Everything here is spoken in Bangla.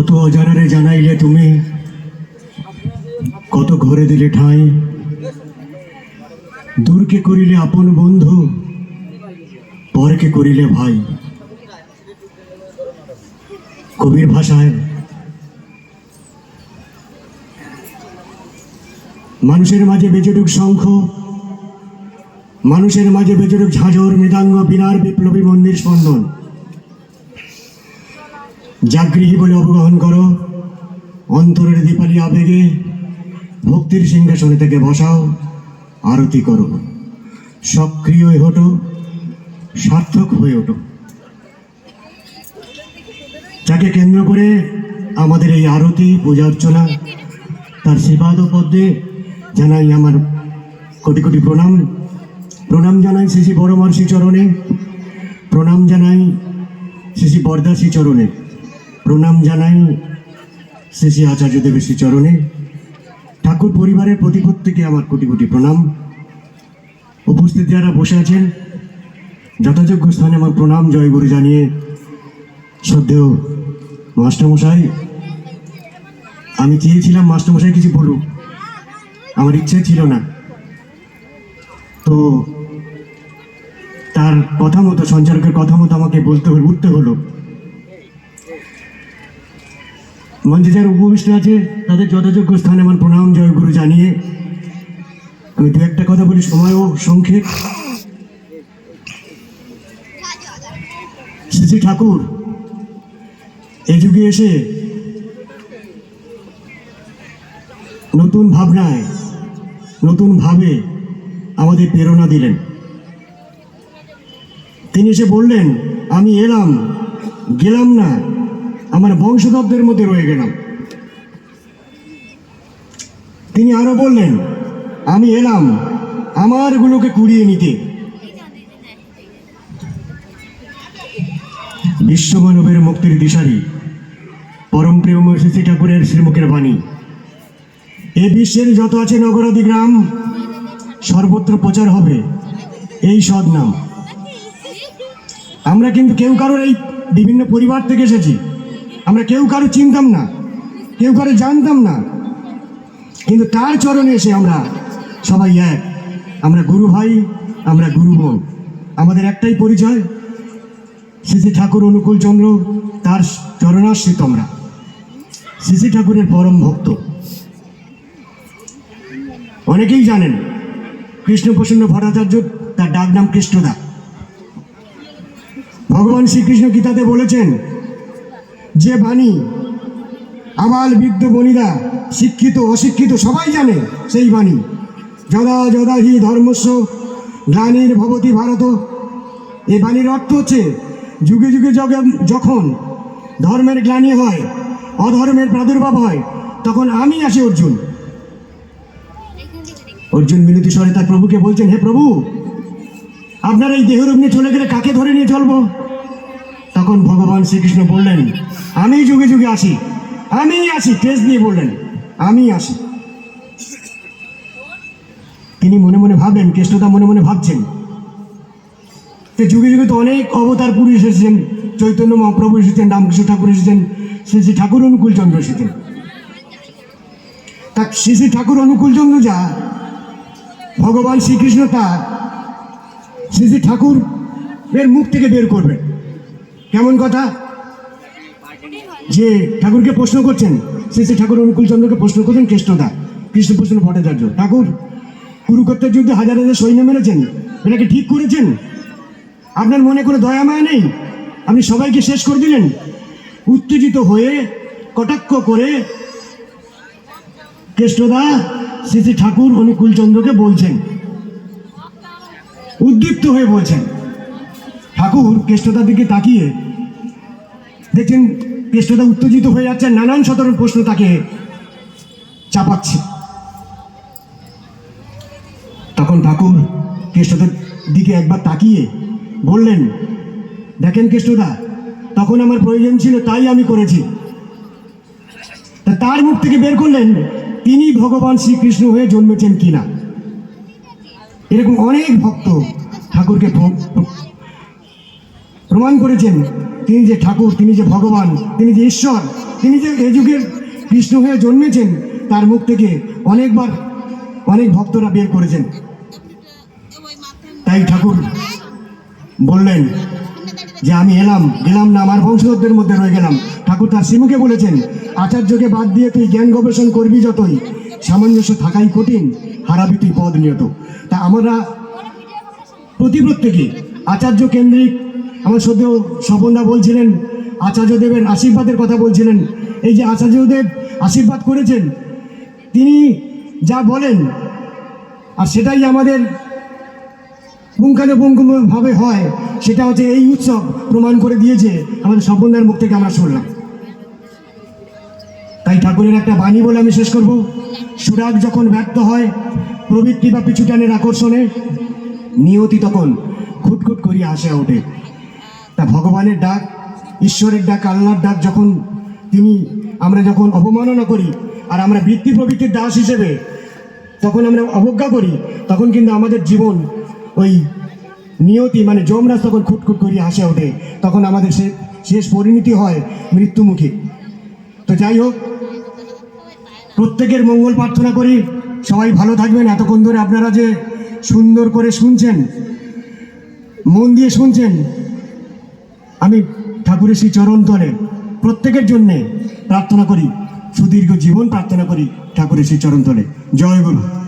কত অজানারে জানাইলে তুমি? কত ঘরে দিলে ঠাঁই? দূরকে করিলে আপন বন্ধু, পরকে করিলে ভাই। কবির ভাষায়, মানুষের মাঝে বেজেটুক শঙ্খ, মানুষের মাঝে বেজেটুক ঝাঁঝর মৃদাঙ্গ, বিনার বিপ্লবী মন্দির স্পন্দন। জাগৃহী বলে অবগাহন করো। অন্তরের দীপালি আবেগে ভক্তির সিংহাসনে থেকে বসাও, আরতি করো। সক্রিয় হয়ে সার্থক হয়ে ওঠো। যাকে কেন্দ্র করে আমাদের এই আরতি, পূজা অর্চনা, তার সেবাদ পদ্মে জানাই আমার কোটি কোটি প্রণাম। প্রণাম জানাই শ্রী শ্রী বড়মার শ্রীচরণে প্রণাম জানাই শ্রী শ্রী বরদা শ্রীচরণে প্রণাম জানাই শ্রী শ্রী আচার্য দেবের শ্রীচরণে। ঠাকুর পরিবারের প্রতি প্রত্যেকে আমার কোটি কোটি প্রণাম। উপস্থিত যারা বসে আছেন, যথাযোগ্য স্থানে আমার প্রণাম জয়গুরু জানিয়ে শ্রদ্ধেয় মাস্টারমশাই, আমি চেয়েছিলাম মাস্টারমশাই কিছু বলুক, আমার ইচ্ছে ছিল না। তো তার কথা মতো, সঞ্চালকের কথা মতো আমাকে বলতে উঠতে হলো। মঞ্চে যারা উপবিষ্ট আছে, তাদের যথাযোগ্য স্থানে আমার প্রণাম জয়গুরু জানিয়ে। আমি দু একটা কথা বলি সময়ও সংক্ষেপ। শ্রী ঠাকুর, এই যুগে এসে নতুন ভাবনায়, নতুন ভাবে আমাদের প্রেরণা দিলেন। তিনি এসে বললেন, আমি এলাম, গেলাম না। আমার বংশধরদের মধ্যে রয়ে গেলাম। তিনি আরও বললেন, আমি এলাম আমারগুলোকে কুড়িয়ে নিতে। বিশ্বমানবের মুক্তির দিশারি, পরম প্রেম শ্রী ঠাকুরের শ্রীমুখের বাণী। এ বিশ্বের যত আছে নগরাদি গ্রাম, সর্বত্র প্রচার হবে এই সদ নাম আমরা কিন্তু কেউ কারোর এই বিভিন্ন পরিবার থেকে এসেছি। আমরা কেউ কারও চিনতাম না, কেউ কারও জানতাম না। কিন্তু তার চরণে এসে আমরা সবাই এক। আমরা গুরু ভাই, আমরা গুরু বোন। আমাদের একটাই পরিচয়, শ্রী ঠাকুর অনুকূল চন্দ্র, তার চরণাশ্রিত আমরা। শ্রী ঠাকুরের পরম ভক্ত। অনেকেই জানেন, কৃষ্ণপ্রসন্ন ভট্টাচার্য, তার ডাক নাম কৃষ্ণদা। ভগবান শ্রীকৃষ্ণ গীতাতে বলেছেন যে বাণী আবাল বৃদ্ধ বনিরা শিক্ষিত, অশিক্ষিত সবাই জানে, সেই বাণী। যদা যদা হি ধর্মস্ব গ্লানির ভবতি ভারত। এই বাণীর অর্থ হচ্ছে, যুগে যুগে যগে- যখন ধর্মের গ্লানি হয়, অধর্মের প্রাদুর্ভাব হয়, তখন আমি আসি অর্জুন। অর্জুন মিনতি স্বরে তার প্রভুকে বলছেন, হে প্রভু, আপনার এই দেহরূপ নিয়ে চলে গেলে কাকে ধরে নিয়ে চলবো? তখন ভগবান শ্রীকৃষ্ণ বললেন, আমি যুগে যুগে আসি, আমি আসি, তেজ দিয়ে বললেন, আমি আসি। তিনি মনে মনে ভাবেন কৃষ্ণদা মনে মনে ভাবছেন, তো যুগে যুগে তো অনেক অবতার পুরুষ এসেছেন, চৈতন্য মহাপ্রভু এসেছেন, রামকৃষ্ণ ঠাকুর এসেছেন শ্রী শ্রী ঠাকুর অনুকূলচন্দ্র এসেছেন। তা শ্রী শ্রী ঠাকুর অনুকূল চন্দ্র যা, ভগবান শ্রীকৃষ্ণ তা শ্রী শ্রী ঠাকুর এর মুখ থেকে বের করবেন। কেমন কথা? যে ঠাকুরকে প্রশ্ন করছেন শ্রী শ্রী ঠাকুর অনুকূলচন্দ্রকে প্রশ্ন করছেন কৃষ্ণদা কৃষ্ণপ্রশ্ন ভট্টাচার্য। ঠাকুর, কুরুক্ষেত্রের যুদ্ধে হাজার হাজার সৈন্য মেরেছেন। এটাকে ঠিক করেছেন? আপনার মনে কোনো দয়া মায়া নেই? আপনি সবাইকে শেষ করে দিলেন? উত্তেজিত হয়ে, কটাক্ষ করে কৃষ্ণদা শ্রী ঠাকুর অনুকূল চন্দ্রকে বলছেন। উদ্দীপ্ত হয়ে বলছেন। ঠাকুর কৃষ্ণদার দিকে তাকিয়ে দেখছেন কৃষ্ণদা উত্তেজিত হয়ে যাচ্ছে, নানান সতরণ প্রশ্ন তাকে চাপাচ্ছে। তখন ঠাকুর কৃষ্ণদার দিকে একবার তাকিয়ে বললেন, দেখেন কৃষ্ণদা তখন আমার প্রয়োজন ছিল, তাই আমি করেছি। তার মুখ থেকে বের করলেন, তিনি ভগবান শ্রীকৃষ্ণ হয়ে জন্মেছেন কিনা? এরকম অনেক ভক্ত ঠাকুরকে প্রমাণ করেছেন তিনি যে ঠাকুর, তিনি যে ভগবান, তিনি যে ঈশ্বর, তিনি যে এ যুগের কৃষ্ণ হয়ে জন্মেছেন, তার মুখ থেকে অনেকবার অনেক ভক্তরা বের করেছেন। তাই ঠাকুর বললেন যে আমি এলাম, গেলাম না, আমার বংশধরদের মধ্যে রয়ে গেলাম। ঠাকুর তার শ্রীমুখে বলেছেন, আচার্যকে বাদ দিয়ে তুই জ্ঞান গবেষণ করবি যতই, সামঞ্জস্য থাকাই কঠিন, হারাবি তুই পদ নিয়ত। তা আমরা প্রতি প্রত্যেকে আচার্য কেন্দ্রিক আমার সদ্য স্বপনদা বলছিলেন আচার্যদেবের আশীর্বাদের কথা বলছিলেন। এই যে আচার্যদেব আশীর্বাদ করেছেন, তিনি যা বলেন, আর সেটাই আমাদের পুঙ্খানুপুঙ্খভাবে হয়, সেটা হচ্ছে এই উৎসব প্রমাণ করে দিয়েছে আমাদের স্বপনদার মুখ থেকে আমরা শুনলাম। তাই ঠাকুরের একটা বাণী বলে আমি শেষ করব। সুরাগ যখন ব্যর্থ হয়, প্রবৃত্তি বা পিছুটানের আকর্ষণে নিয়তি তখন খুটখুট করিয়া আসে ওঠে। তা ভগবানের ডাক, ঈশ্বরের ডাক, আল্লাহর ডাক যখন তিনি, আমরা যখন অবমাননা করি আর আমরা বৃত্তি প্রবৃত্তির দাস হিসেবে তখন আমরা অবজ্ঞা করি, তখন কিন্তু আমাদের জীবন ওই নিয়তি মানে যমরাজ তখন খুটখুট করিয়া হাসে ওঠে। তখন আমাদের সে, শেষ পরিণতি হয় মৃত্যুমুখী। তো যাই হোক, প্রত্যেকের মঙ্গল প্রার্থনা করি। সবাই ভালো থাকবেন। এতক্ষণ ধরে আপনারা যে সুন্দর করে শুনছেন, মন দিয়ে শুনছেন আমি ঠাকুরের শ্রী চরণ তলে প্রত্যেকের জন্যে প্রার্থনা করি, সুদীর্ঘ জীবন প্রার্থনা করি ঠাকুরের শ্রী চরণ তলে জয় গুরু